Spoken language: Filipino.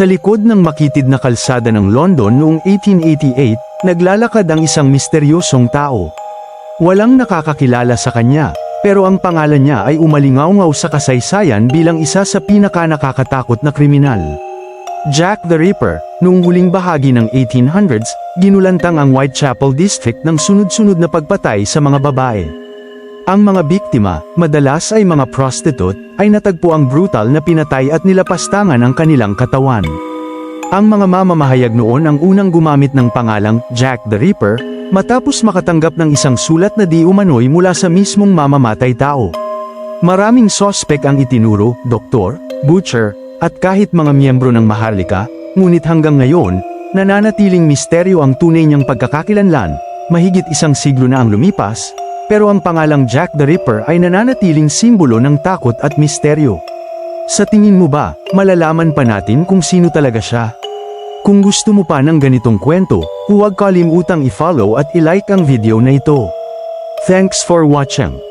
Sa likod ng makitid na kalsada ng London noong 1888, naglalakad ang isang misteryosong tao. Walang nakakakilala sa kanya, pero ang pangalan niya ay umalingaw sa kasaysayan bilang isa sa pinaka-nakakatakot na kriminal. Jack the Ripper, noong huling bahagi ng 1800s, ginulantang ang Whitechapel District ng sunod-sunod na pagpatay sa mga babae. Ang mga biktima, madalas ay mga prostitute, ay natagpo ang brutal na pinatay at nilapastangan ang kanilang katawan. Ang mga mamamahayag noon ang unang gumamit ng pangalang Jack the Ripper, matapos makatanggap ng isang sulat na di umano'y mula sa mismong mamamatay tao. Maraming sospek ang itinuro, doktor, butcher, at kahit mga miyembro ng Maharlika, ngunit hanggang ngayon, nananatiling misteryo ang tunay niyang pagkakakilanlan, mahigit isang siglo na ang lumipas, pero ang pangalang Jack the Ripper ay nananatiling simbolo ng takot at misteryo. Sa tingin mo ba, malalaman pa natin kung sino talaga siya? Kung gusto mo pa ng ganitong kwento, huwag kalimutang i-follow at i-like ang video na ito. Thanks for watching.